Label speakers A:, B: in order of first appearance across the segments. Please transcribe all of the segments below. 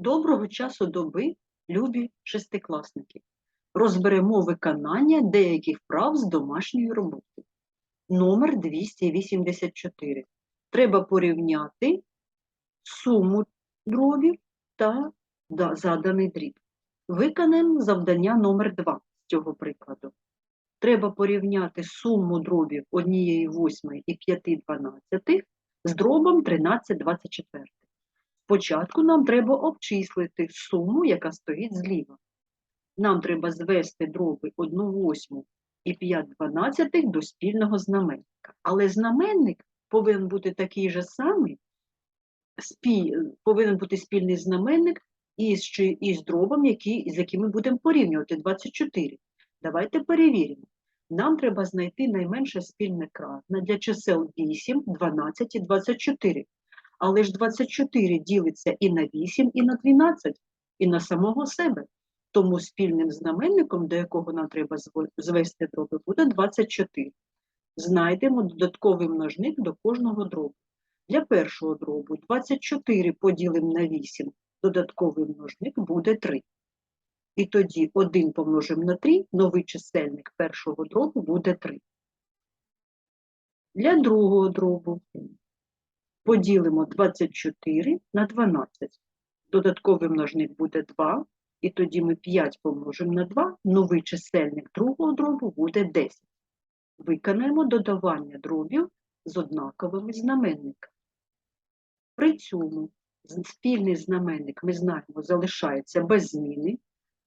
A: Доброго часу доби, любі шестикласники. Розберемо виконання деяких вправ з домашньої роботи. Номер 284. Треба порівняти суму дробів та заданий дріб. Виконаємо завдання номер 2 з цього прикладу. Треба порівняти суму дробів 1 восьмої і 5 дванадцятих з дробом 13 24. Спочатку нам треба обчислити суму, яка стоїть зліва. Нам треба звести дроби 1 восьму і 5 дванадцятих до спільного знаменника. Але знаменник повинен бути такий же самий, спі... повинен бути спільний знаменник із, із дробом, який, з яким ми будемо порівнювати 24. Давайте перевіримо. Нам треба знайти найменше спільне кратне для чисел 8, 12 і 24. Але ж 24 ділиться і на 8, і на 12, і на самого себе. Тому спільним знаменником, до якого нам треба звести дроби, буде 24. Знайдемо додатковий множник до кожного дробу. Для першого дробу 24 поділимо на 8, додатковий множник буде 3. І тоді 1 помножимо на 3, новий чисельник першого дробу буде 3. Для другого дробу поділимо 24 на 12. Додатковий множник буде 2, і тоді ми 5 помножимо на 2, новий чисельник другого дробу буде 10. Виконаємо додавання дробів з однаковими знаменниками. При цьому спільний знаменник, ми знаємо, залишається без зміни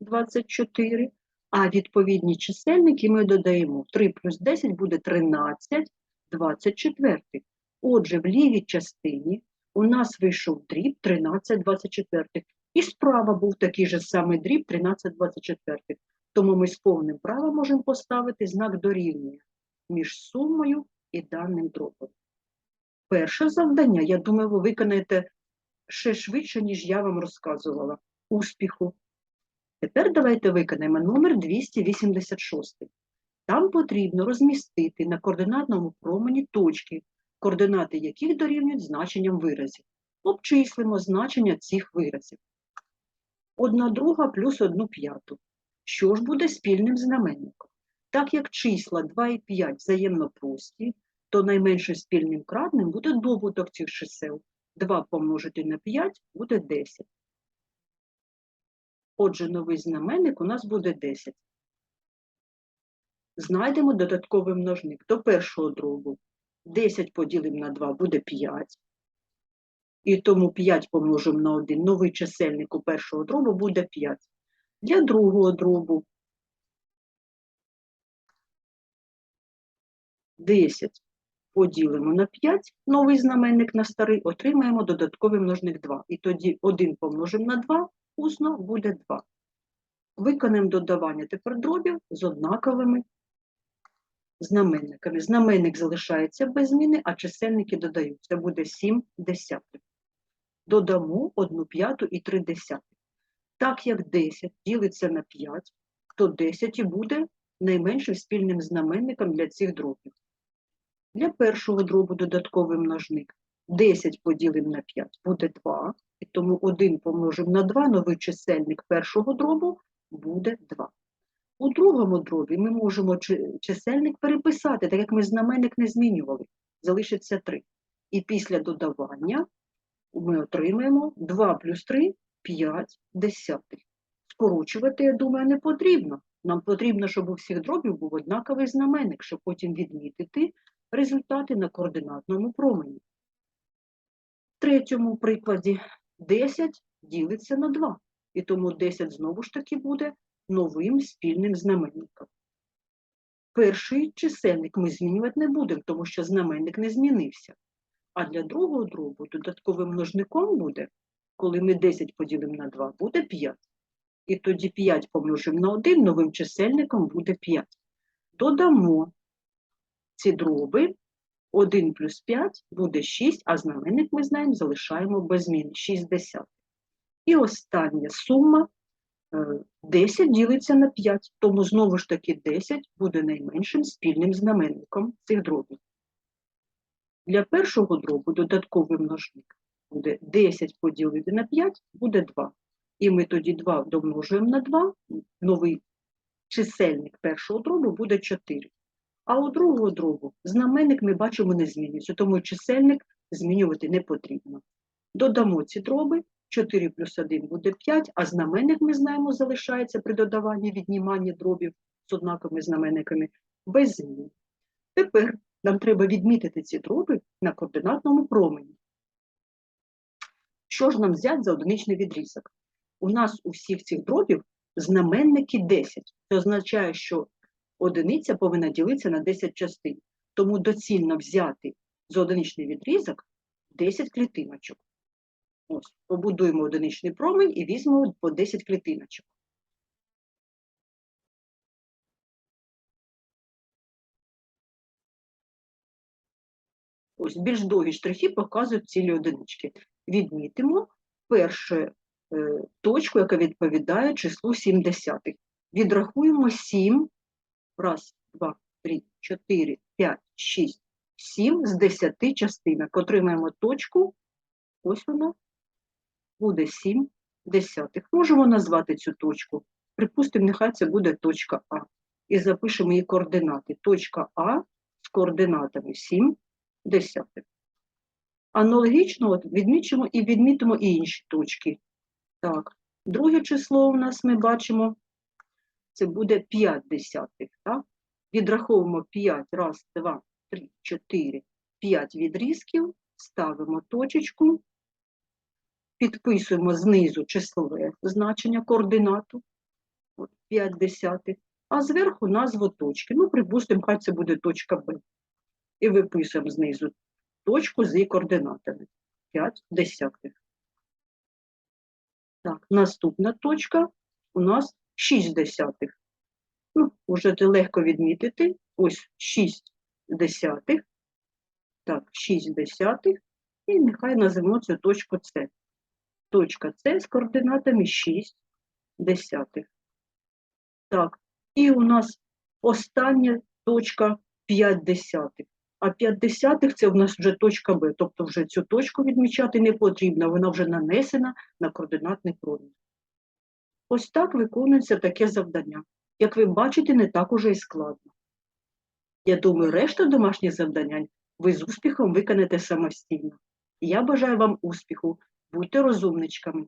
A: 24, а відповідні чисельники ми додаємо 3 плюс 10 буде 13, 24. Отже, в лівій частині у нас вийшов дріб 13 24. І справа був такий же самий дріб 13 24. Тому ми з повним правом можемо поставити знак дорівнює між сумою і даним дробом. Перше завдання, я думаю, ви виконаєте ще швидше, ніж я вам розказувала. Успіху! Тепер давайте виконаємо номер 286. Там потрібно розмістити на координатному промені точки, координати яких дорівнюють значенням виразів. Обчислимо значення цих виразів. Одна друга плюс одну п'яту. Що ж буде спільним знаменником? Так як числа 2 і 5 взаємно прості, то найменшим спільним кратним буде добуток цих чисел. 2 помножити на 5 буде 10. Отже, новий знаменник у нас буде 10. Знайдемо додатковий множник до першого дробу. 10 поділимо на 2 буде 5. І тому 5 помножимо на 1. Новий чисельник у першого дробу буде 5. Для другого дробу 10 поділимо на 5, новий знаменник на старий, отримаємо додатковий множник 2. І тоді 1 помножимо на 2, усно буде 2. Виконаємо додавання тепер дробів з однаковими знаменниками. Знаменник залишається без зміни, а чисельники додаються. Буде 7 десятих. Додамо 1 п'яту і 3 десятих. Так як 10 ділиться на 5, то 10 і буде найменшим спільним знаменником для цих дробів. Для першого дробу додатковий множник 10 поділимо на 5 буде 2, і тому 1 помножимо на 2, новий чисельник першого дробу буде 2. У другому дробі ми можемо чисельник переписати, так як ми знаменник не змінювали, залишиться 3. І після додавання ми отримаємо 2 плюс 3 – 5 десятих. Скорочувати, я думаю, не потрібно. Нам потрібно, щоб у всіх дробів був однаковий знаменник, щоб потім відмітити результати на координатному промені. В третьому прикладі 10 ділиться на 2, і тому 10 знову ж таки буде новим спільним знаменником. Перший чисельник ми змінювати не будемо, тому що знаменник не змінився. А для другого дробу додатковим множником буде, коли ми 10 поділимо на 2, буде 5. І тоді 5 помножимо на 1, новим чисельником буде 5. Додамо ці дроби. 1 плюс 5 буде 6, а знаменник ми знаємо, залишаємо без зміни 6 десятих. І остання сума 10 ділиться на 5, тому знову ж таки 10 буде найменшим спільним знаменником цих дробів. Для першого дробу додатковий множник буде 10 поділити на 5 буде 2. І ми тоді 2 домножуємо на 2, новий чисельник першого дробу буде 4. А у другого дробу знаменник ми бачимо не змінюється, тому чисельник змінювати не потрібно. Додамо ці дроби, 4 плюс 1 буде 5, а знаменник ми знаємо залишається при додаванні відніманні дробів з однаковими знаменниками без змін. Тепер нам треба відмітити ці дроби на координатному промені. Що ж нам взяти за одиничний відрізок? У нас у всіх цих дробів знаменники 10. Це означає, що одиниця повинна ділитися на 10 частин. Тому доцільно взяти за одиничний відрізок 10 клітиночок. Ось, побудуємо одиничний промень і візьмемо по 10 клітиночок. Ось більш довгі штрихи показують цілі одинички. Відмітимо першу е, точку, яка відповідає числу 7 десятих. Відрахуємо 7, раз, два, три, чотири, п'ять, шість, сім з 10 частинок. Отримаємо точку, ось вона, буде 7 десятих. Можемо назвати цю точку. Припустимо, нехай це буде точка А. І запишемо її координати. Точка А з координатами 7 десятих. Аналогічно от відмічимо і відмітимо і інші точки. Так, друге число у нас ми бачимо, це буде 5 десятих. Так? Відраховуємо 5, раз, два, три, 4, 5 відрізків, ставимо точечку, підписуємо знизу числове значення координату, 5 десятих, а зверху назву точки. Ну, припустимо, хай це буде точка Б. І виписуємо знизу точку з її координатами. 5 десятих. Так, наступна точка у нас 6 десятих. Ну, вже легко відмітити. Ось 6 десятих. Так, 6 десятих. І нехай назвемо цю точку С. Точка С з координатами 6 десятих. Так, і у нас остання точка 5 десятих. А 5 десятих це в нас вже точка Б, тобто вже цю точку відмічати не потрібно, вона вже нанесена на координатний промінь. Ось так виконується таке завдання. Як ви бачите, не так уже і складно. Я думаю, решта домашніх завдань ви з успіхом виконаєте самостійно. Я бажаю вам успіху, будьте розумничками.